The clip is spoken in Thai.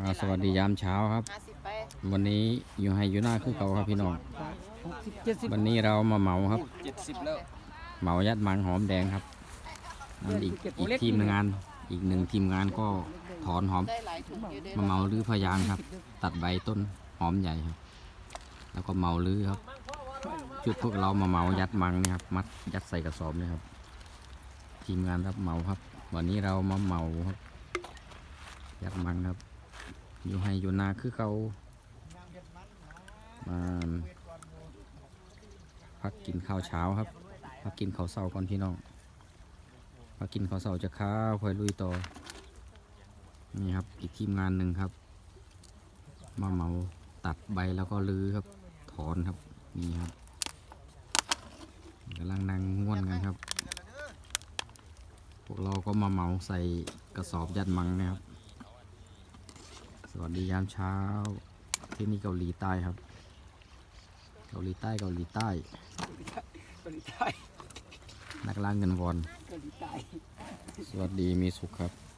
อ่าสวัสดียามเช้าครับ ห้าสิบไปวันนี้อยู่ให้อยู่หน้าคือเก่าครับพี่น้องหกสิบเจ็ดสิบวันนี้เรามาเหมาครับ เจ็ดสิบแล้วเหมายัดมังหอมแดงครับนั่นอีกอีกทีมงาน อีกหนึ่งทีมงานก็ถอนหอมได้หลายถุงอยู่เด้มาเหมาลื้อพะยางครับ ตัดใบต้นหอมใหญ่ครับ แล้วก็เหมาลื้อครับ จุดพวกเรามาเหมายัดมังเนี่ยครับ มัดยัดใส่กระสอบเนี่ยครับ ทีมงานรับเหมาครับ วันนี้เรามาเหมาครับ ยัดมังครับ อยู่ให้อยู่นาคือเขามาพักกินข้าวเช้าครับ พักกินข้าวเช้าก่อนพี่น้องพักกินข้าวเช้าจะข้าวคอยลุยต่อนี่ครับอีกทีมงานหนึ่งครับ มาเมาตัดใบแล้วก็ลื้อครับ ถอนครับนี่ครับกำลังนั่งง่วนกันครับ พวกเราก็มาเมาใส่กระสอบยัดมังนะครับ สวัสดียามเช้า ที่นี่เกาหลีใต้ครับ เกาหลีใต้เกาหลีใต้เกาหลีใต้นักล่าเงินวอนเกาหลีใต้สวัสดีมีสุขครับ